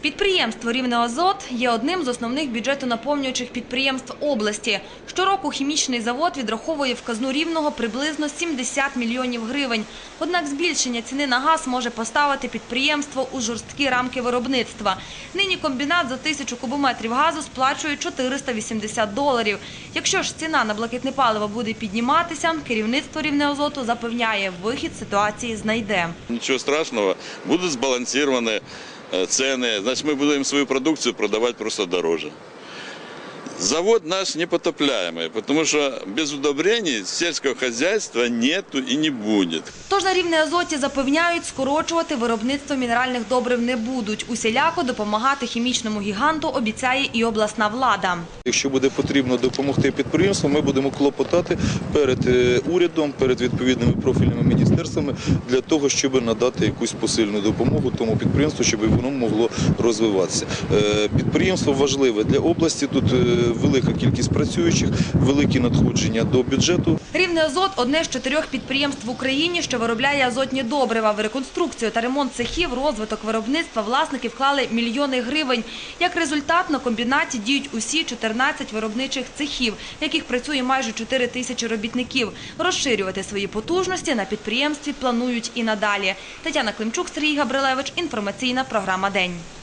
Підприємство «Рівне Азот» є одним з основних бюджетонаповнюючих підприємств області. Щороку хімічний завод відраховує в казну Рівного приблизно 70 мільйонів гривень. Однак збільшення ціни на газ може поставити підприємство у жорсткі рамки виробництва. Нині комбінат за тисячу кубометрів газу сплачує 480 доларів. Якщо ж ціна на блакитне паливо буде підніматися, керівництво «Рівне Азоту» запевняє, вихід ситуації знайде. Ничего страшного, будут сбалансированы э, цены, значит мы будем свою продукцию продавать просто дороже. Завод наш непотопляемый, потому что без удобрений сельского хозяйства нету и не будет. Тож на рівне азоті запевняють, скорочувати виробництво мінеральних добрив не будуть. Усіляко допомагати хімічному гіганту обіцяє і обласна влада. Якщо буде потрібно допомогти підприємству, ми будемо клопотати перед е, урядом, перед відповідними профільними міністерствами для того, щоб надати якусь посильну допомогу тому підприємству, щоб воно могло розвиватися. Е, Підприємство важливе для області. Тут е, велика кількість працюючих, великі надходження до бюджету. Рівне азот – одне з чотирьох підприємств в Україні, що виробляє азотні добрива. В реконструкцію та ремонт цехів, розвиток виробництва власники вклали мільйони гривень. Як результат, на комбінаті діють усі 14 виробничих цехів, в яких працює майже 4 тисячі робітників. Розширювати свої потужності на підприємстві планують і надалі. Тетяна Климчук, Сергій Габрилевич. Інформаційна програма «День».